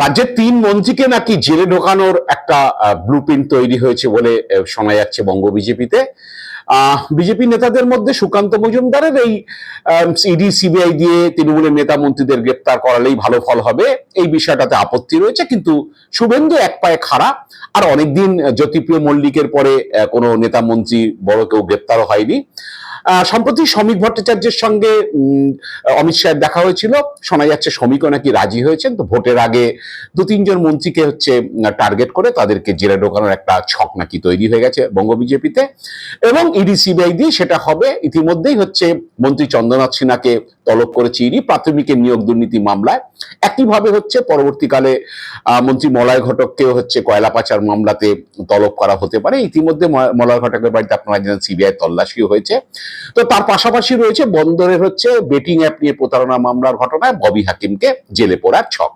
রাজ্যের তিন মন্ত্রীকে নাকি জেলে ঢোকানোর একটা ব্লু তৈরি হয়েছে বলে শোনা যাচ্ছে বঙ্গ বিজেপিতে। বিজেপি নেতাদের মধ্যে সুকান্ত মজুমদারের এই ইডি, সিবিআই দিয়ে তৃণমূলের নেতা মন্ত্রীদের গ্রেপ্তার করালেই ভালো ফল হবে। এই বিষয়টাতে আপত্তি রয়েছে, কিন্তু শুভেন্দু এক পায়ে খাড়া। আর অনেকদিন জ্যোতিপ্রিয় মল্লিকের পরে কোনো নেতা মন্ত্রী বড় কেউ গ্রেপ্তারও হয়নি। সম্প্রতি শ্রমিক ভট্টাচার্যের সঙ্গে অমিত শাহের দেখা হয়েছিল। শোনা যাচ্ছে শ্রমিকও নাকি রাজি হয়েছেন। তো ভোটের আগে দু তিনজন মন্ত্রীকে হচ্ছে টার্গেট করে তাদেরকে জেলে ঢোকানোর একটা ছক নাকি তৈরি হয়ে গেছে বঙ্গ বিজেপিতে। এবং ইডি সিবিআই দিয়ে সেটা হবে। ইতিমধ্যেই হচ্ছে মন্ত্রী চন্দ্রনাথ সিনহাকে তলব করেছে ইডি। প্রাথমিকের নিয়োগ দুর্নীতি মামলায় একইভাবে হচ্ছে পরবর্তীকালে মন্ত্রী মলয় ঘটককেও হচ্ছে কয়লা পাচার মামলাতে তলব করা হতে পারে। ইতিমধ্যে মলয় ঘটকের বাড়িতে আপনারা জানেন সিবিআই তল্লাশি হয়েছে। তো তার পাশাপাশি রয়েছে বন্দরের হচ্ছে বেটিং অ্যাপ নিয়ে প্রতারণা মামলার ঘটনায় ববি হাকিমকে জেলে পড়ার ছক।